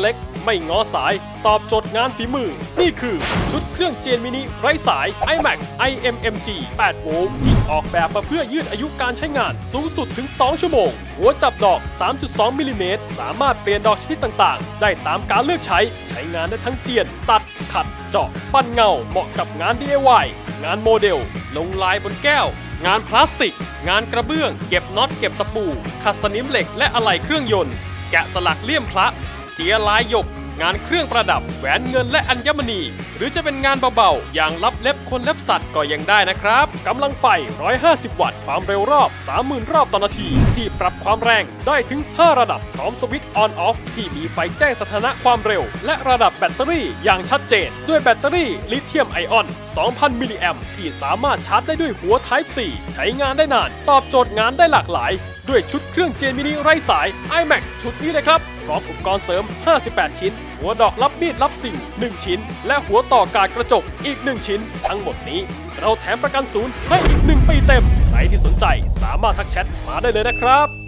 เล็ก ไม่งอสาย ตอบโจทย์งานฝีมือ นี่คือ ชุดเครื่องเจนมินิไร้สาย iMax iMMG 8โวลต์ที่ออกแบบมาเพื่อยืดอายุการใช้งานสูงสุดถึง 2 ชั่วโมง หัวจับดอก 3.2 มิลลิเมตร สามารถเปลี่ยนดอกชนิดต่างๆ ได้ตามการเลือกใช้ ใช้งานได้ทั้งเจียน ตัด ขัด เจาะ ปั้นเงา เหมาะกับงาน DIY งานโมเดล ลงลายบนแก้ว งานพลาสติก งานกระเบื้อง เก็บน็อต เก็บตะปู ขัดสนิมเหล็ก และอะไหล่เครื่องยนต์ แกะสลักเลี่ยมพระ เจียลายหยก งานเครื่องประดับแหวนเงินและอัญมณี หรือจะเป็นงานเบาๆ อย่างรับเล็บคนเล็บสัตว์ก็ยังได้นะครับกำลังไฟ 150 วัตต์ ความเร็วรอบ 30,000 รอบต่อนาที ที่ปรับความแรงได้ถึง 5 ระดับพร้อมสวิตช์ออนออฟที่มีไฟแจ้งสถานะความเร็ว และระดับแบตเตอรี่อย่างชัดเจน ด้วยแบตเตอรี่ลิเธียมไอออน 2,000 มิลลิแอมที่สามารถชาร์จได้ด้วยหัว Type C ใช้งานได้นาน ตอบโจทย์งานได้หลากหลาย ด้วยชุดเครื่องเจนมินิไร้สาย iMac ชุดนี้เลยครับ พร้อมอุปกรณ์เสริม 58 ชิ้น หัวดอกรับมีดรับสิ่ง 1 ชิ้น และหัวต่อกาดกระจกอีก 1 ชิ้น ทั้งหมดนี้ เราแถมประกันศูนย์ให้อีก 1 ปีเต็ม ใครที่สนใจสามารถทักแชทมาได้เลยนะครับ